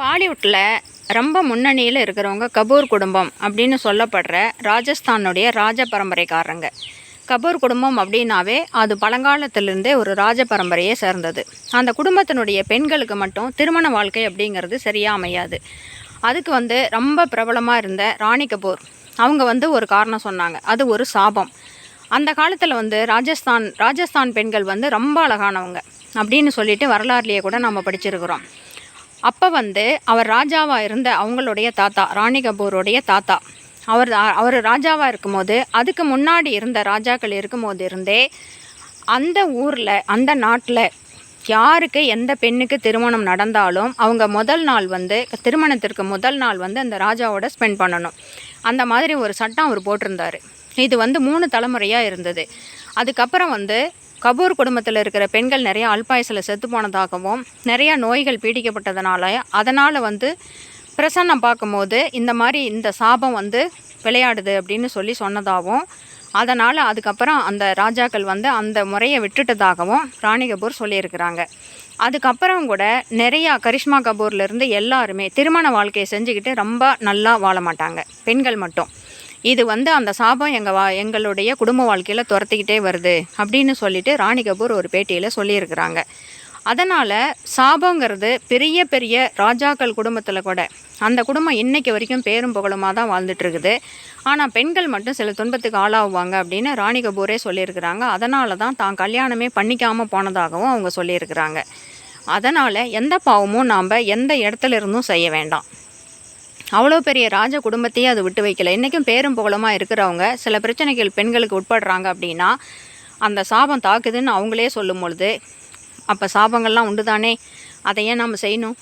பாலிவுட்டில் ரொம்ப முன்னணியில் இருக்கிறவங்க கபூர் குடும்பம் அப்படின்னு சொல்லப்படுற ராஜஸ்தானுடைய ராஜ பரம்பரைக்காரங்க. கபூர் குடும்பம் அப்படின்னாவே அது பழங்காலத்திலிருந்தே ஒரு ராஜ பரம்பரையை சேர்ந்தது. அந்த குடும்பத்தினுடைய பெண்களுக்கு மட்டும் திருமண வாழ்க்கை அப்படிங்கிறது சரியாக அமையாது. அதுக்கு வந்து ரொம்ப பிரபலமாக இருந்த ராணி கபூர். அவங்க வந்து ஒரு காரணம் சொன்னாங்க. அது ஒரு சாபம். அந்த காலத்தில் வந்து ராஜஸ்தான் ராஜஸ்தான் பெண்கள் வந்து ரொம்ப அழகானவங்க அப்படின்னு சொல்லிட்டு வரலாறுலேயே கூட நம்ம படிச்சிருக்கிறோம். அப்போ வந்து அவர் ராஜாவாக இருந்த அவங்களுடைய தாத்தா ராணி கபூருடைய தாத்தா. அவர் அவர் ராஜாவாக இருக்கும்போது அதுக்கு முன்னாடி இருந்த ராஜாக்கள் இருக்கும்போது இருந்தே அந்த ஊரில் அந்த நாட்டில் யாருக்கு எந்த பெண்ணுக்கு திருமணம் நடந்தாலும் அவங்க முதல் நாள் வந்து திருமணத்திற்கு முதல் நாள் வந்து அந்த ராஜாவோட ஸ்பெண்ட் பண்ணணும். அந்த மாதிரி ஒரு சட்டம் அவர் போட்டிருந்தாரு. இது வந்து மூணு தலைமுறையாக இருந்தது. அதுக்கப்புறம் வந்து கபூர் குடும்பத்தில் இருக்கிற பெண்கள் நிறையா அல்பாயசில் செத்து போனதாகவும் நிறையா நோய்கள் பீடிக்கப்பட்டதுனால அதனால் வந்து பிரசன்னம் பார்க்கும்போது இந்த மாதிரி இந்த சாபம் வந்து விளையாடுது அப்படின்னு சொல்லி சொன்னதாகவும் அதனால் அதுக்கப்புறம் அந்த ராஜாக்கள் வந்து அந்த முறையை விட்டுட்டதாகவும் ராணி கபூர் சொல்லியிருக்கிறாங்க. அதுக்கப்புறம் கூட நிறையா கரிஷ்மா கபூர்லேருந்து எல்லாருமே திருமண வாழ்க்கையை செஞ்சுக்கிட்டு ரொம்ப நல்லா வாழ மாட்டாங்க பெண்கள் மட்டும். இது வந்து அந்த சாபம் எங்கள் வா எங்களுடைய குடும்ப வாழ்க்கையில் துரத்திக்கிட்டே வருது அப்படின்னு சொல்லிட்டு ராணி கபூர் ஒரு பேட்டியில் சொல்லியிருக்கிறாங்க. அதனால் சாபங்கிறது பெரிய பெரிய ராஜாக்கள் குடும்பத்தில் கூட அந்த குடும்பம் இன்னைக்கு வரைக்கும் பேரும் புகழுமாக தான் வாழ்ந்துட்டு இருக்குது ஆனால் பெண்கள் மட்டும் சில துன்பத்துக்கு ஆளாகுவாங்க அப்படின்னு ராணி கபூரே சொல்லியிருக்கிறாங்க. அதனால தான் தான் கல்யாணமே பண்ணிக்காமல் போனதாகவும் அவங்க சொல்லியிருக்கிறாங்க. அதனால் எந்த பாவமும் நாம் எந்த இடத்துல இருந்தும் செய்ய வேண்டாம். அவ்வளோ பெரிய ராஜ குடும்பத்தையே அது விட்டு வைக்கல. இன்றைக்கும் பேரும் புகழமாக இருக்கிறவங்க சில பிரச்சனைகள் பெண்களுக்கு உட்படுறாங்க அப்படின்னா அந்த சாபம் தாக்குதுன்னு அவங்களே சொல்லும் பொழுது அப்போ சாபங்கள்லாம் உண்டு தானே அதை ஏன் நாம் செய்யணும்?